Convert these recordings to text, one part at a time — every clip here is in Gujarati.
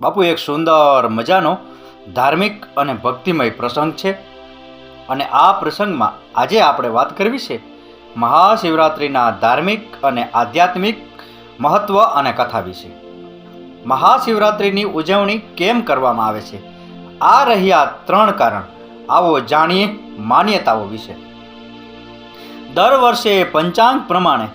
બાપુ, એક સુંદર મજાનો ધાર્મિક અને ભક્તિમય પ્રસંગ છે. અને આ પ્રસંગમાં આજે આપણે વાત કરવી છે મહાશિવરાત્રિના ધાર્મિક અને આધ્યાત્મિક મહત્ત્વ અને કથા વિશે. મહાશિવરાત્રિની ઉજવણી કેમ કરવામાં આવે છે? આ રહ્યા ત્રણ કારણ. આવો જાણીએ માન્યતાઓ વિશે. દર વર્ષે પંચાંગ પ્રમાણે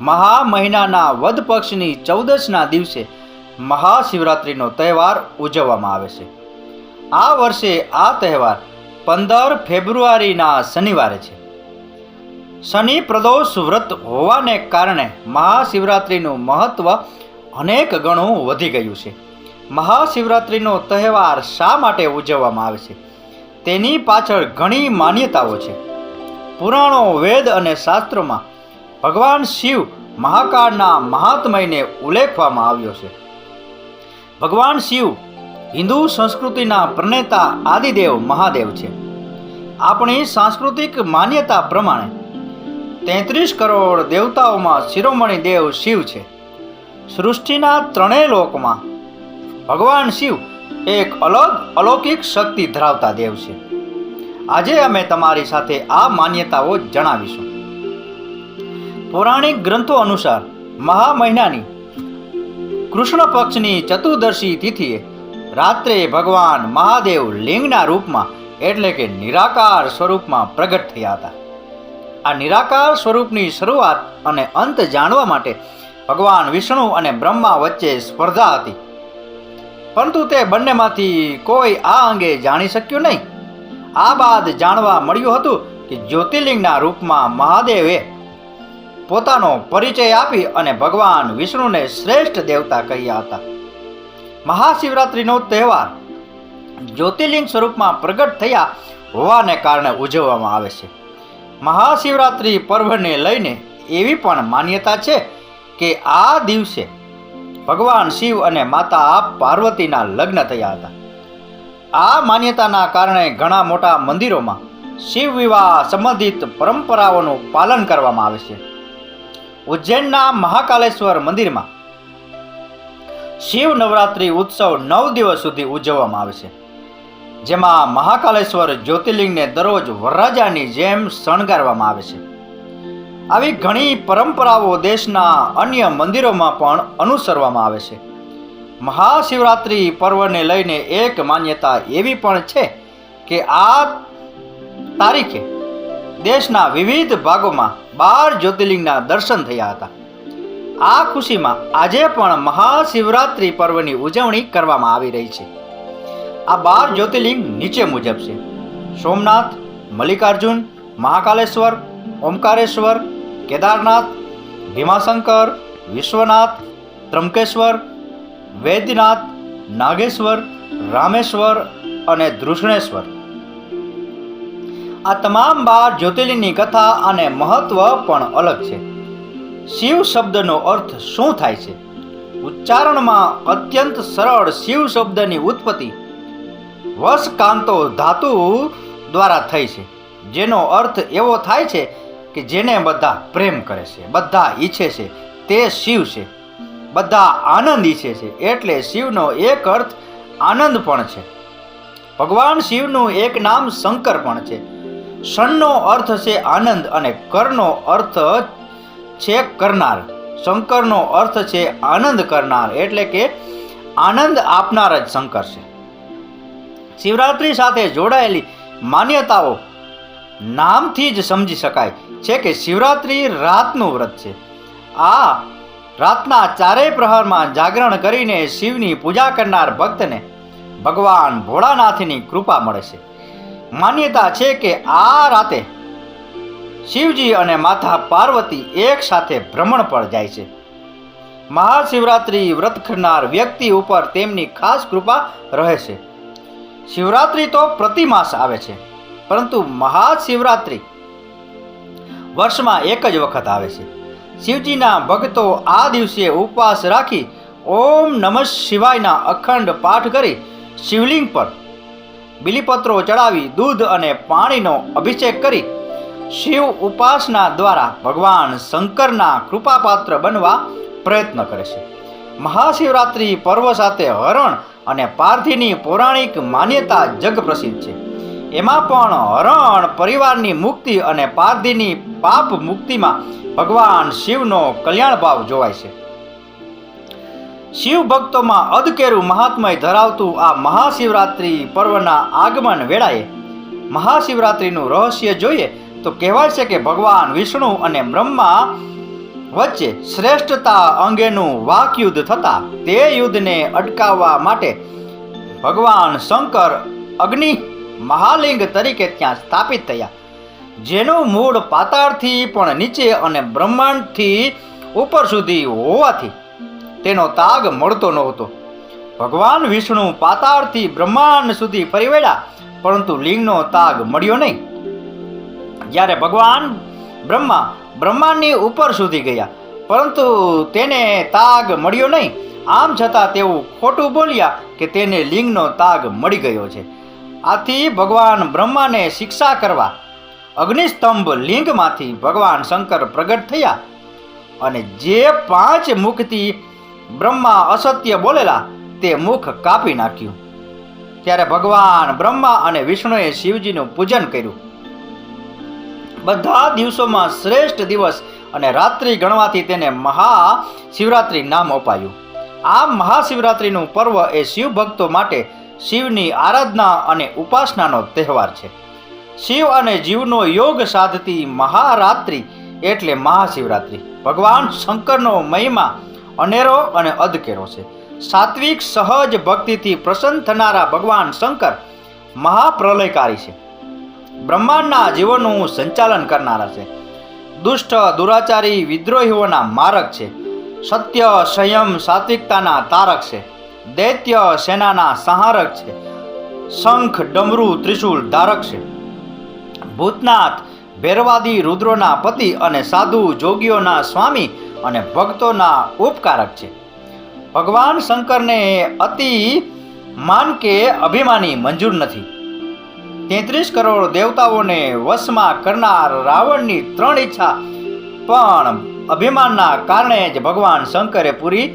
મહા મહિનાના વધ પક્ષની ચૌદસના દિવસે મહાશિવરાત્રિનો તહેવાર ઉજવવામાં આવે છે. આ વર્ષે આ તહેવાર પંદર ફેબ્રુઆરીના શનિવારે છે. શનિ પ્રદોષ વ્રત હોવાને કારણે મહાશિવરાત્રિનું મહત્ત્વ અનેક ગણું વધી ગયું છે. મહાશિવરાત્રિનો તહેવાર શા માટે ઉજવવામાં આવે છે? તેની પાછળ ઘણી માન્યતાઓ છે. પુરાણો, વેદ અને શાસ્ત્રોમાં ભગવાન શિવ મહાકાળના મહાત્મયને ઉલ્લેખવામાં આવ્યો છે. ભગવાન શિવ, હિન્દુ સંસ્કૃતિના પ્રણેતા આદિદેવ મહાદેવ છે. આપણી સાંસ્કૃતિક માન્યતા પ્રમાણે તેત્રીસ કરોડ દેવતાઓમાં શિરોમણી દેવ શિવ છે. સૃષ્ટિના ત્રણેય લોકમાં ભગવાન શિવ એક અલગ અલૌકિક શક્તિ ધરાવતા દેવ છે. આજે અમે તમારી સાથે આ માન્યતાઓ જણાવીશું. પૌરાણિક ગ્રંથો અનુસાર મહા મહિનાની કૃષ્ણ પક્ષની ચતુર્દશી તિથિએ રાત્રે ભગવાન મહાદેવ લિંગના રૂપમાં, એટલે કે નિરાકાર સ્વરૂપમાં પ્રગટ થયા હતા. આ નિરાકાર સ્વરૂપની શરૂઆત અને અંત જાણવા માટે ભગવાન વિષ્ણુ અને બ્રહ્મા વચ્ચે સ્પર્ધા હતી. પરંતુ તે બંનેમાંથી કોઈ આ અંગે જાણી શક્યું નહીં. આ બાદ જાણવા મળ્યું હતું કે જ્યોતિર્લિંગના રૂપમાં મહાદેવે પોતાનો પરિચય આપી અને ભગવાન વિષ્ણુને શ્રેષ્ઠ દેવતા કહ્યા હતા. મહાશિવરાત્રિનો તહેવાર જ્યોતિર્લિંગ સ્વરૂપમાં પ્રગટ થયા હોવાને કારણે ઉજવવામાં આવે છે. મહાશિવરાત્રિ પર્વને લઈને એવી પણ માન્યતા છે કે આ દિવસે ભગવાન શિવ અને માતા પાર્વતીના લગ્ન થયા હતા. આ માન્યતાના કારણે ઘણા મોટા મંદિરોમાં શિવ વિવાહ સંબંધિત પરંપરાઓનું પાલન કરવામાં આવે છે. ઉજ્જૈનના મહાકાલેશ્વર મંદિરમાં. શિવ નવરાત્રિ ઉત્સવ નવ દિવસ સુધી ઉજવવામાં આવે છે. જેમાં મહાકાલેશ્વર જ્યોતિર્લિંગને દરરોજ વરરાજાની જેમ શણગારવામાં આવે છે. આવી ઘણી પરંપરાઓ દેશના અન્ય મંદિરોમાં પણ અનુસરવામાં આવે છે. મહાશિવરાત્રિ પર્વને લઈને એક માન્યતા એવી પણ છે કે આ તારીખે દેશના વિવિધ ભાગોમાં બાર જ્યોતિર્લિંગના દર્શન થયા હતા. આ ખુશીમાં આજે પણ મહાશિવરાત્રિ પર્વની ઉજવણી કરવામાં આવી રહી છે. આ બાર જ્યોતિર્લિંગ નીચે મુજબ છે. સોમનાથ, મલ્લિકાર્જુન, મહાકાલેશ્વર, ઓમકારેશ્વર, કેદારનાથ, ભીમાશંકર, વિશ્વનાથ ત્રંકેશ્વર વૈદ્યનાથ, નાગેશ્વર, રામેશ્વર અને ધૃષ્ણેશ્વર આ તમામ બાર જ્યોતિર્લિંગની કથા અને મહત્વ પણ અલગ છે. શિવ શબ્દનો અર્થ શું થાય છે? ઉચ્ચારણમાં અત્યંત સરળ શિવ શબ્દની ઉત્પત્તિ વશકાંતો ધાતુ દ્વારા થઈ છે. જેનો અર્થ એવો થાય છે કે જેને બધા પ્રેમ કરે છે, બધા ઈચ્છે છે, તે શિવ છે. બધા આનંદ ઈચ્છે છે, એટલે શિવનો એક અર્થ આનંદ પણ છે. ભગવાન શિવનું એક નામ શંકર પણ છે. ષણનો અર્થ છે આનંદ અને કરનો અર્થ છે કરનાર. શંકરનો અર્થ છે આનંદ કરનાર, એટલે કે આનંદ આપનાર જ શંકર છે. શિવરાત્રિ સાથે જોડાયેલી માન્યતાઓ નામથી જ સમજી શકાય છે કે શિવરાત્રિ રાતનું વ્રત છે. આ રાતના ચારેય પ્રહરમાં જાગરણ કરીને શિવની પૂજા કરનાર ભક્તને ભગવાન ભોળાનાથની કૃપા મળે છે. માન્યતા છે કે આ રાતે શિવજી અને માતા પાર્વતી એક સાથે ભ્રમણ પર જાય છે. મહાશિવરાત્રિ વ્રત કરનાર વ્યક્તિ ઉપર તેમની ખાસ કૃપા રહે છે. શિવરાત્રિ તો પ્રતિમાસ આવે છે, પરંતુ મહાશિવરાત્રિ વર્ષમાં એક જ વખત આવે છે. શિવજીના ભક્તો આ દિવસે ઉપવાસ રાખી ઓમ નમઃ શિવાયના અખંડ પાઠ કરી શિવલિંગ પર બિલીપત્રો ચડાવી, દૂધ અને પાણીનો અભિષેક કરી શિવ ઉપાસના દ્વારા ભગવાન શંકરના કૃપાપાત્ર બનવા પ્રયત્ન કરે છે. મહાશિવરાત્રિ પર્વ સાથે હરણ અને પારધીની પૌરાણિક માન્યતા જગ પ્રસિદ્ધ છે. એમાં પણ હરણ, પરિવારની મુક્તિ અને પારધીની પાપ મુક્તિમાં ભગવાન શિવનો કલ્યાણ ભાવ જોવાય છે. શિવ ભક્તોમાં અધકેરું મહાત્મય ધરાવતું આ મહાશિવરાત્રિ પર્વના આગમન વેળાએ મહાશિવરાત્રિનું રહસ્ય જોઈએ તો કહેવાય છે કે ભગવાન વિષ્ણુ અને બ્રહ્મા વચ્ચે શ્રેષ્ઠતા અંગેનું વાકયુદ્ધ થતા તે યુદ્ધને અટકાવવા માટે ભગવાન શંકર અગ્નિ મહાલિંગ તરીકે ત્યાં સ્થાપિત થયા. જેનું મૂળ પાતાળથી પણ નીચે અને બ્રહ્માંડથી ઉપર સુધી હોવાથી તેનો તાગ મળતો નહોતો. ભગવાન વિષ્ણુ પાતાળથી બ્રહ્માંડ સુધી ફરી વળ્યા, પરંતુ લિંગનો તાગ મળ્યો નહીં. જ્યારે ભગવાન બ્રહ્મા બ્રહ્માંડની ઉપર સુધી ગયા, પરંતુ તેને તાગ મળ્યો નહીં. આમ છતાં તેઓ ખોટું બોલ્યા કે તેને લિંગનો તાગ મળી ગયો છે. આથી ભગવાન બ્રહ્માને શિક્ષા કરવા અગ્નિસ્તંભ લિંગમાંથી ભગવાન શંકર પ્રગટ થયા અને જે પાંચ મુખથી બ્રહ્મા અસત્ય બોલેલા તે મુખ કાપી નાખ્યું. ત્યારે ભગવાન બ્રહ્મા અને વિષ્ણુએ શિવજીનું પૂજન કર્યું. બધા દિવસોમાં શ્રેષ્ઠ દિવસ અને રાત્રિ ગણવાથી તેને મહા શિવરાત્રિ નામ અપાયું. આ મહાશિવરાત્રિનું પર્વ એ શિવ ભક્તો માટે શિવની આરાધના અને ઉપાસનાનો તહેવાર છે. શિવ અને જીવનો યોગ સાધતી મહારાત્રિ એટલે મહાશિવરાત્રિ. ભગવાન શંકરનો મહિમા અનેરો અને અધકેરો છે. સાત્વિક સહજ ભક્તિથી પ્રસન્ન થનારા ભગવાન શંકર મહાપ્રલયકારી છે. બ્રહ્માંડના જીવનનું સંચાલન કરનારા છે. દુષ્ટ, દુરાચારી, વિદ્રોહીઓના મારક છે. સત્ય, સંયમ, સાત્વિકતાના તારક છે. દૈત્ય, સેનાના સંહારક છે. શંખ, ડમરુ ત્રિશૂલ ધારક છે. ભૂતનાથ, ભેરવાદી, રુદ્રોના પતિ અને સાધુ, જોગીઓના સ્વામી અને ભક્તોના ઉપકારક છે. ભગવાન શંકરને અતિ માન કે અભિમાની મંજૂર નથી. તેત્રીસ કરોડ દેવતાઓને વશમાં કરનાર રાવણની ત્રણ ઈચ્છા પણ અભિમાનના કારણે જ ભગવાન શંકરે પૂરી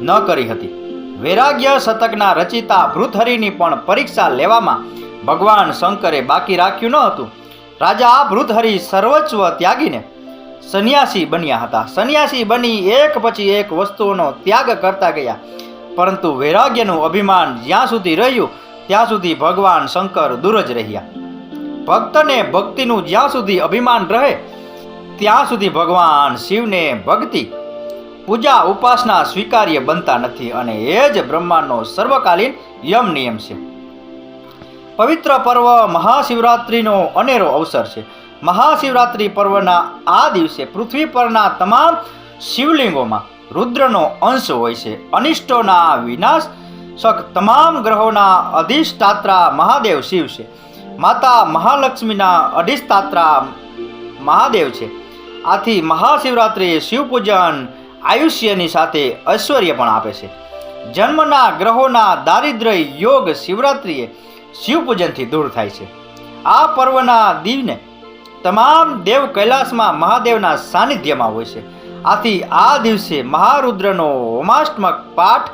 ન કરી હતી. વૈરાગ્ય શતકના રચિતા ભૃતહરિની પણ પરીક્ષા લેવામાં ભગવાન શંકરે બાકી રાખ્યું ન હતું. રાજા ભૃતહરિ સર્વસ્વ ત્યાગીને સંન્યાસી બન્યા હતા. સંન્યાસી બની એક પછી એક વસ્તુઓનો ત્યાગ કરતા ગયા. પરંતુ વૈરાગ્યનું અભિમાન જ્યાં સુધી રહ્યું, ત્યાં સુધી ભગવાન શંકર દૂર જ રહ્યા. ભક્તને ભક્તિનું જ્યાં સુધી અભિમાન રહે, ત્યાં સુધી ભગવાન શિવને ભક્તિ, પૂજા ઉપાસના સ્વીકાર્ય બનતા નથી અને એ જ બ્રહ્માંડનો સર્વકાલીન યમ નિયમ છે. પવિત્ર પર્વ મહાશિવરાત્રિનો અનેરો અવસર છે. મહાશિવરાત્રિ પર્વના આ દિવસે પૃથ્વી પરના તમામ શિવલિંગોમાં રુદ્રનો અંશ હોય છે. અનિષ્ટોના શક તમામ ગ્રહોના અધિષ્ઠાત્રા મહાદેવ શિવ છે. માતા મહાલક્ષ્મીના અધિષ્ઠાત્રા મહાદેવ છે. આથી મહાશિવરાત્રિ શિવપૂજન આયુષ્યની સાથે ઐશ્વર્ય પણ આપે છે. જન્મના ગ્રહોના દારિદ્ર્ય યોગ શિવરાત્રિએ શિવપૂજનથી દૂર થાય છે. આ પર્વના દિને તમામ દેવ કૈલાસમાં મહાદેવના સાનિધ્યમાં હોય છે. આથી આ દિવસે મહારુદ્રનો હોમાષ્ટમક પાઠ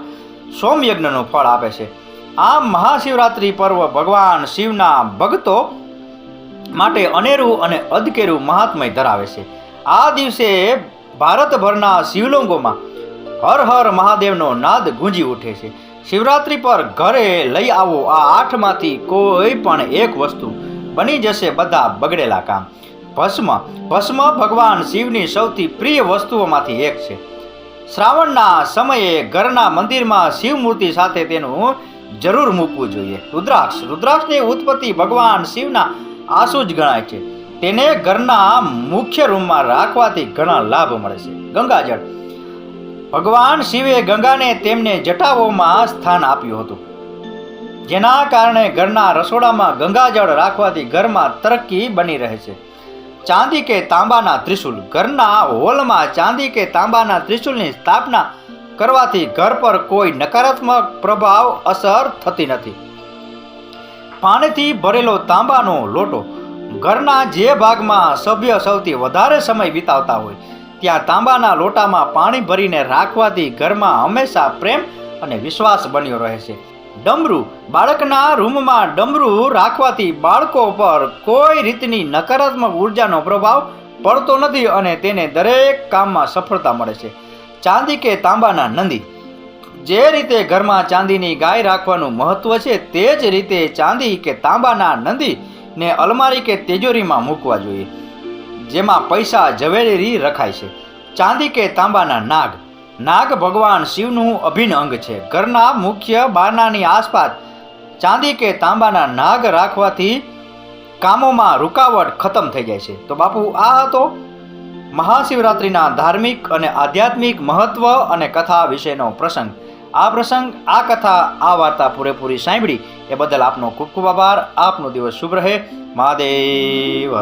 સોમયજ્ઞનું ફળ આપે છે. આમ મહાશિવરાત્રિ પર્વ ભગવાન શિવના ભક્તો માટે અનેરું અને અધકેરું મહાત્મય ધરાવે છે. આ દિવસે ભારતભરના શિવલોંગોમાં હર હર મહાદેવનો નાદ ગુંજી ઉઠે છે. શિવરાત્રિ પર ઘરે લઈ આવો આ આઠમાંથી કોઈ પણ એક વસ્તુ. બની જશે બધા બગડેલા કામ. ભસ્મ ભસ્મ ભગવાન શિવની સૌથી પ્રિય વસ્તુઓમાંથી એક છે. શ્રાવણના સમયે ઘરના મંદિરમાં શિવ મૂર્તિ સાથે તેનું જરૂર મૂકવું જોઈએ. રુદ્રાક્ષ, રુદ્રાક્ષની ઉત્પત્તિ ભગવાન શિવના આંસુ જ ગણાય છે. તેને ઘરના મુખ્ય રૂમમાં રાખવાથી ઘણા લાભ મળે છે. ગંગાજળ. ભગવાન શિવે ગંગાને તેમને જટાઓમાં સ્થાન આપ્યું હતું. જેના કારણે ઘરના રસોડામાં ગંગાજળ રાખવાથી ઘરમાં તરક્કી બની રહે છે. ચાંદી કે તાંબાના ત્રિશુલ. ઘરના હોલમાં ચાંદી કે તાંબાના ત્રિશુલની સ્થાપના કરવાથી ઘર પર કોઈ નકારાત્મક પ્રભાવ અસર થતી નથી. પાણીથી ભરેલો તાંબાનો લોટો. ઘરના જે ભાગમાં સભ્ય સૌથી વધારે સમય વિતાવતા હોય, ત્યાં તાંબાના લોટામાં પાણી ભરીને રાખવાથી ઘરમાં હંમેશા પ્રેમ અને વિશ્વાસ બન્યો રહે છે. ડમરું. બાળકના રૂમમાં ડમરું રાખવાથી બાળકો પર કોઈ રીતની નકારાત્મક ઉર્જાનો પ્રભાવ પડતો નથી અને તેને દરેક કામમાં સફળતા મળે છે. ચાંદી કે તાંબાના નંદી. જે રીતે ઘરમાં ચાંદીની ગાય રાખવાનું મહત્વ છે, તે જ રીતે ચાંદી કે તાંબાના નંદીને અલમારી કે તેજોરીમાં મૂકવા જોઈએ, જેમાં પૈસા ઝવેરી રખાય છે. ચાંદી કે તાંબાના નાગ. નાગ ભગવાન શિવનું અભિન્ન અંગ છે. ઘરના મુખ્ય બારણાની આસપાસ ચાંદી કે તાંબાના નાગ રાખવાથી કામોમાં રૂકાવટ ખતમ થઈ જાય છે. તો બાપુ, આ હતો મહાશિવરાત્રિના ધાર્મિક અને આધ્યાત્મિક મહત્વ અને કથા વિશેનો પ્રસંગ. આ પ્રસંગ, આ કથા, આ વાર્તા પૂરેપૂરી સાંભળી. એ બદલ આપનો ખૂબ ખૂબ આભાર. આપનો દિવસ શુભ રહે. મહાદેવ